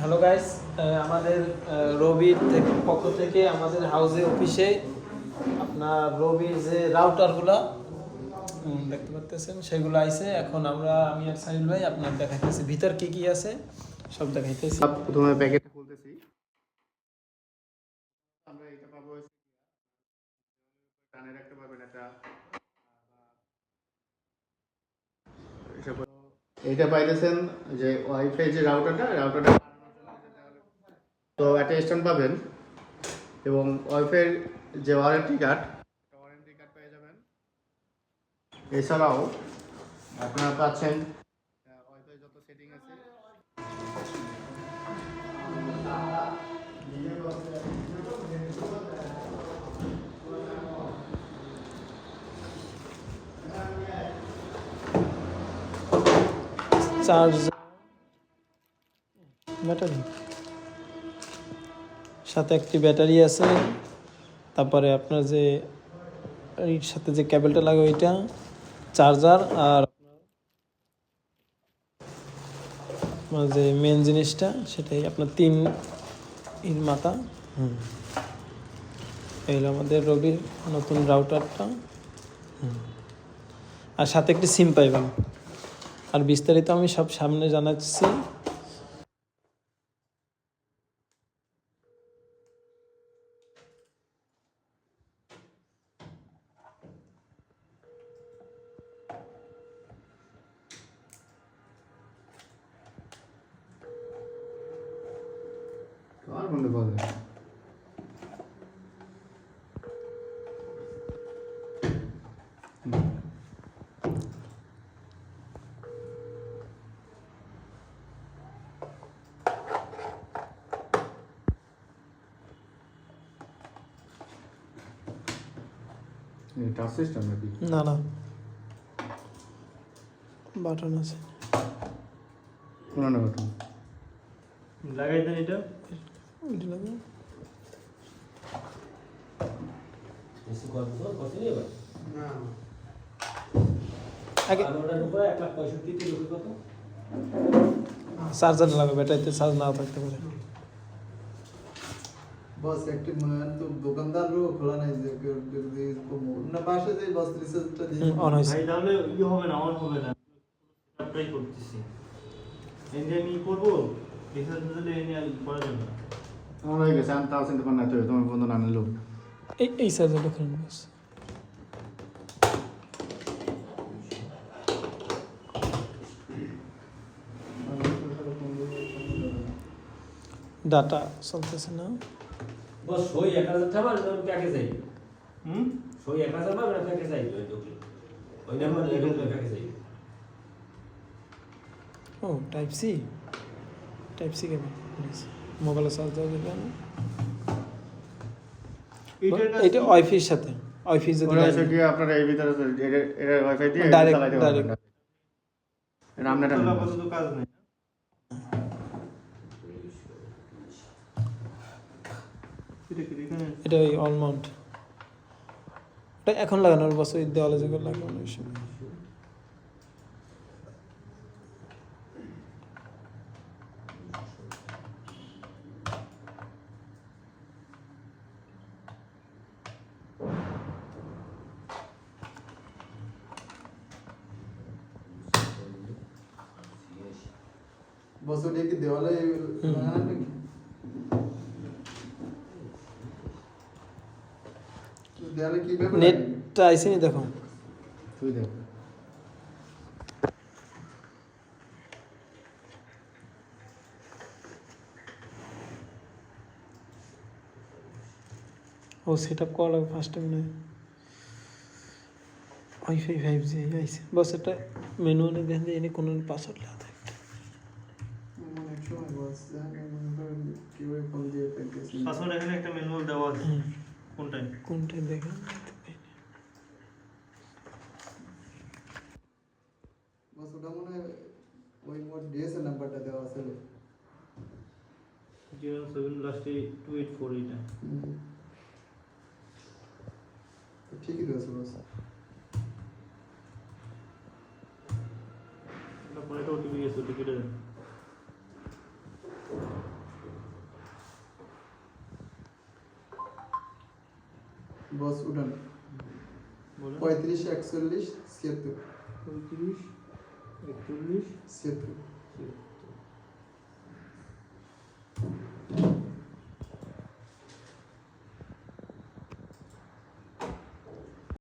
Hello guys আমাদের রবির থেকে, পক্ষ থেকে আমাদের হাউসে অফিসে আপনার রবির যে রাউটারগুলো দেখতে পাচ্তেছেন, সেগুলো আইছে। এখন আমরা, আমি আর সাহিল ভাই আপনার দেখাইতেছি। ভিতর কি কি আছে, সব দেখাইতেছি। প্রথমে প্যাকেটটা খুলতেছি। আমরা এটা পাবো টানে রাখতে পারবেন এটা। এইটা পাইতেছেন যে ওয়াইফাই যে রাউটারটা রাউটারটা তো একটা স্ট্যান্ড পাবেন এবং ওয়াইফাই যে ওয়ারেন্টি কার্ড ওয়ারেন্টি কার্ড পেয়ে যাবেন। এছাড়াও আপনারা পাচ্ছেন ওয়াইফাই যত সেটিং আছে। চার্জ ব্যাটারি সাথে একটি ব্যাটারি আছে তারপরে আপনার যে এর সাথে যে কেবলটা লাগে ওইটা চার্জার আর আপনার যে মেন জিনিসটা সেটাই আপনার তিন ইন মাথা। হুম। এই হলো আমাদের রবির নতুন রাউটারটা হুম। আর সাথে একটি সিম পাইবেন। আর বিস্তারিত আমি সব সামনে জানাচ্ছি। বন্ধ করে টাচ সিস্টেম নাকি? না না। বাটন আছে। পুরানো কথা লাগাই দেন এটা। চার্জার লাগবে ব্যাটারিতে চার্জ নাও থাকতে পারে। বস একটি মান তো দোকানদারও খোলা নাই যে না পাশে যে বস রিসার্চটা দিয়ে অন ভাই তাহলে ই হবে না অন হবে না। ট্রাই করতেছি। এনে আমি করব রিসার্চ দিলে এনে আর করা যাবে না। আমার হয়ে গেছে আমি তাও চিন্তা তোমার বন্ধু না নিলো এই এই চার্জারটা খুলে নিস ডাটা চলতেছে না। বস সই এক হাজার টাকা প্যাকেজ আই হুম? সই এক হাজার না প্যাকেজ আই ওই ওই নাম্বার প্যাকেজ ও type C type C cable মোবাইলে চার্জ দেওয়া যাবে না এটা ওয়াইফাইয়ের সাথে। ওয়াইফাই যদি আপনার এই ভিতরে এটা ওয়াইফাই দিয়ে পারবেন direct. এটা আপনার তোলা কাজ নেই। এটা কি এখানে এটা ওই অলমাউন্ট এটা এখন লাগানোর বছর দেওয়ালে যেগুলো লাগানো ওই সময়। বস ওটা কি দেওয়ালে লাগানো নাকি দেওয়ালে কি ব্যাপার নেটটা আইসিনি দেখো তুই দেখ ও সেট আপ করা লাগবে ফার্স্ট টাইম নয় ওয়াইফাই ফাইভ জি আইসে বস এটা ম্যানুয়ালি দেখেন যে এনে কোনো পাসওয়ার্ড লেখা পাসওয়ার্ড এখানে একটা ম্যানুয়াল দেওয়া আছে। হুম, কোনটায় কোনটা দেখেন বস ওটা মনে হয় ওই মোট ডিএসএল নাম্বারটা দেওয়া আছে জিরো সেভেন লাস্টে টু এইট ফোর এইটা। হুম। তো ঠিকই রয়েছে বস। তারপরে একটা ওটিপি গেছে ওটিপিটা বস উঠান। পঁয়ত্রিশ একচল্লিশ ছিয়াত্তর। পঁয়ত্রিশ একচল্লিশ ছিয়াত্তর। ছিয়াত্তর।